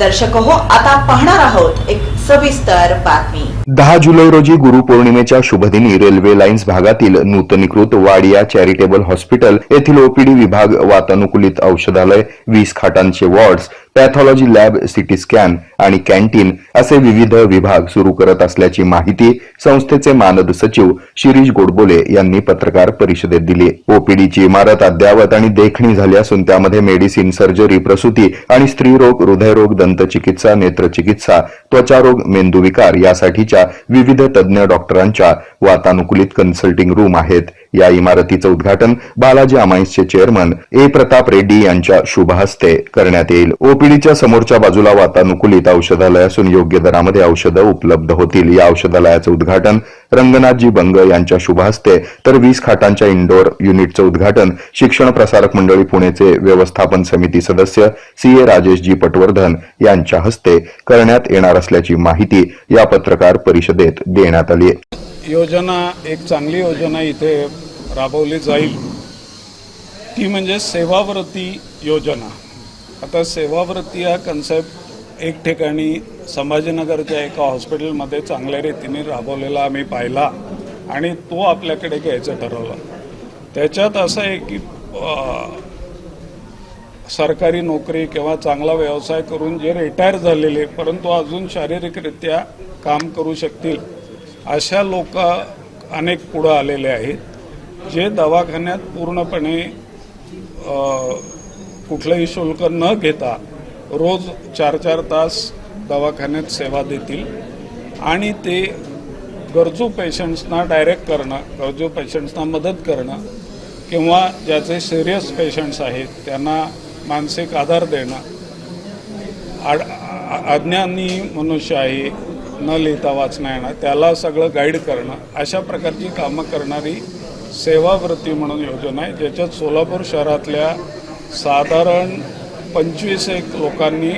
दर्शक हो आता पाहणार आहोत एक सविस्तर बातमी. दहा जुलै रोजी गुरुपौर्णिमेच्या शुभदिनी रेल्वे लाईन्स भागातील नूतनीकृत वाडिया चॅरिटेबल हॉस्पिटल येथील ओपीडी विभाग वातानुकूलित औषधालय वीस खाटांचे wards pathology lab CT scan आणि कॅन्टीन असे विविध विभाग सुरू करत असल्याची माहिती संस्थेचे मानद सचिव शिरीष गोडबोले यांनी पत्रकार परिषदेत दिली. ओपीडीची इमारत अद्यावत आणि देखणी झाली असून त्यामध्ये मेडिसिन सर्जरी प्रसूती आणि स्त्रीरोग हृदयरोग दंतचिकित्सा नेत्रचिकित्सा त्वचारोग मेंदूविकार यासाठीच्या विविध तज्ज्ञ डॉक्टरांच्या वातानुकूलित कन्सल्टिंग रूम आहेत. या इमारतीचं उद्घाटन बालाजी अमाईन्सचे चेअरमन ए. प्रताप रेड्डी यांच्या शुभ हस्ते करण्यात येईल. ओपीडीच्या समोरच्या बाजूला वातानुकूलित औषधालय असून योग्य दरामध्ये औषधं उपलब्ध होतील. या औषधालयाचं उद्घाटन रंगनाथजी बंग यांच्या शुभ हस्ते तर वीस खाटांच्या इंडोर युनिटचं उद्घाटन शिक्षण प्रसारक मंडळी पुणेचे व्यवस्थापन समिती सदस्य सी. ए. राजेशजी पटवर्धन यांच्या हस्ते करण्यात येणार असल्याची माहिती या पत्रकार परिषदेत देण्यात आली योजना एक चांगली योजना इथे राबवली जाईल. ती म्हणजे सेवाव्रती योजना. आता सेवाव्रती हा कन्सेप्ट एक ठिकाणी संभाजीनगरच्या एका हॉस्पिटलमध्ये चांगल्या रीतीने राबवलेला आम्ही पाहिला आणि तो आपल्याकडे घ्यायचं ठरवलं. त्याच्यात असं आहे की सरकारी नोकरी किंवा चांगला व्यवसाय करून जे रिटायर झालेले परंतु अजून शारीरिकरित्या काम करू शकतील अशा लोक अनेक पुढं आलेले आहेत जे दवाखान्यात पूर्णपणे कुठलंही शुल्क न घेता रोज चार चार तास दवाखान्यात सेवा देतील. आणि ते गरजू पेशंट्सना डायरेक्ट करणं गरजू पेशंट्सना मदत करणं किंवा ज्याचे सिरियस पेशंट्स आहेत त्यांना मानसिक आधार देणं. आड आ- अज्ञानी मनुष्य आहे न लिहिता वाचणं येणं त्याला सगळं गाईड करणं अशा प्रकारची कामं करणारी सेवावृत्ती म्हणून योजना आहे ज्याच्यात सोलापूर शहरातल्या साधारण पंचवीस एक लोकांनी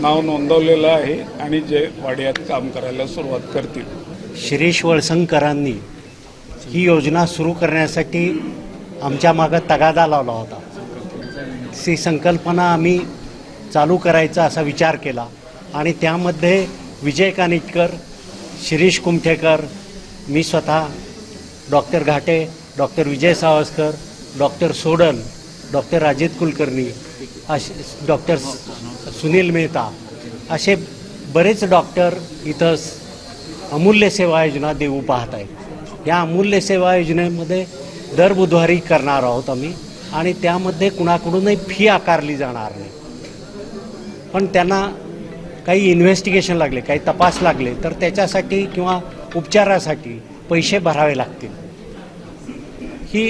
नाव नोंदवलेलं आहे आणि जे वाड्यात काम करायला सुरुवात करतील. शिरीष वळसंकरांनी ही योजना सुरू करण्यासाठी आमच्या मागं तगादा लावला होता. ती संकल्पना आम्ही चालू करायचा असा विचार केला आणि त्यामध्ये विजय कानिटकर शिरीष कुमठेकर मी स्वतः doctor Ghate doctor Vijay Savaskar doctor Sodan doctor Ajit Kulkarni असे डॉक्टर सुनील मेहता असे बरेच डॉक्टर इथं अमूल्य सेवा योजना देऊ पाहत आहेत. या अमूल्य सेवा योजनेमध्ये दर बुधवारी करणार आहोत आम्ही आणि त्यामध्ये कुणाकडूनही फी आकारली जाणार नाही. पण त्यांना काही इन्व्हेस्टिगेशन लागले काही तपास लागले तर त्याच्यासाठी किंवा उपचारासाठी पैसे भरावे लागतील. ही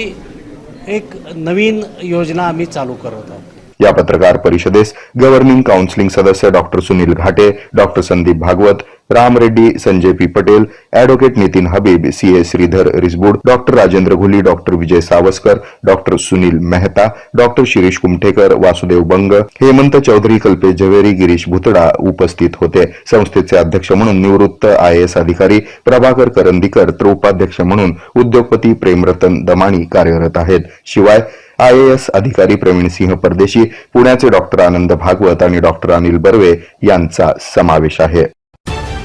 एक नवीन योजना आम्ही चालू करत आहोत. या पत्रकार परिषदेस गव्हर्निंग काउन्सिलिंग सदस्य doctor Sunil Ghate doctor Sandeep Bhagwat Ram Reddy Sanjay P Patel advocate Nitin Habib C A Shridhar Risbud doctor Rajendra Ghuli doctor Vijay Savaskar doctor Sunil Mehta doctor Shirish Kumthekar Vasudev Bang Hemant Chaudhari Kalpesh Zaveri Girish Bhutada उपस्थित होते. संस्थेचे अध्यक्ष म्हणून निवृत्त I S अधिकारी प्रभाकर करंदीकर तर उपाध्यक्ष म्हणून उद्योगपती प्रेमरतन दमाणी कार्यरत आहेत. शिवाय आय एस अधिकारी प्रवीण सिंह परदेशी पुण्याचे डॉक्टर आनंद भागवत आणि डॉक्टर अनिल बर्वे यांचा समावेश आहे.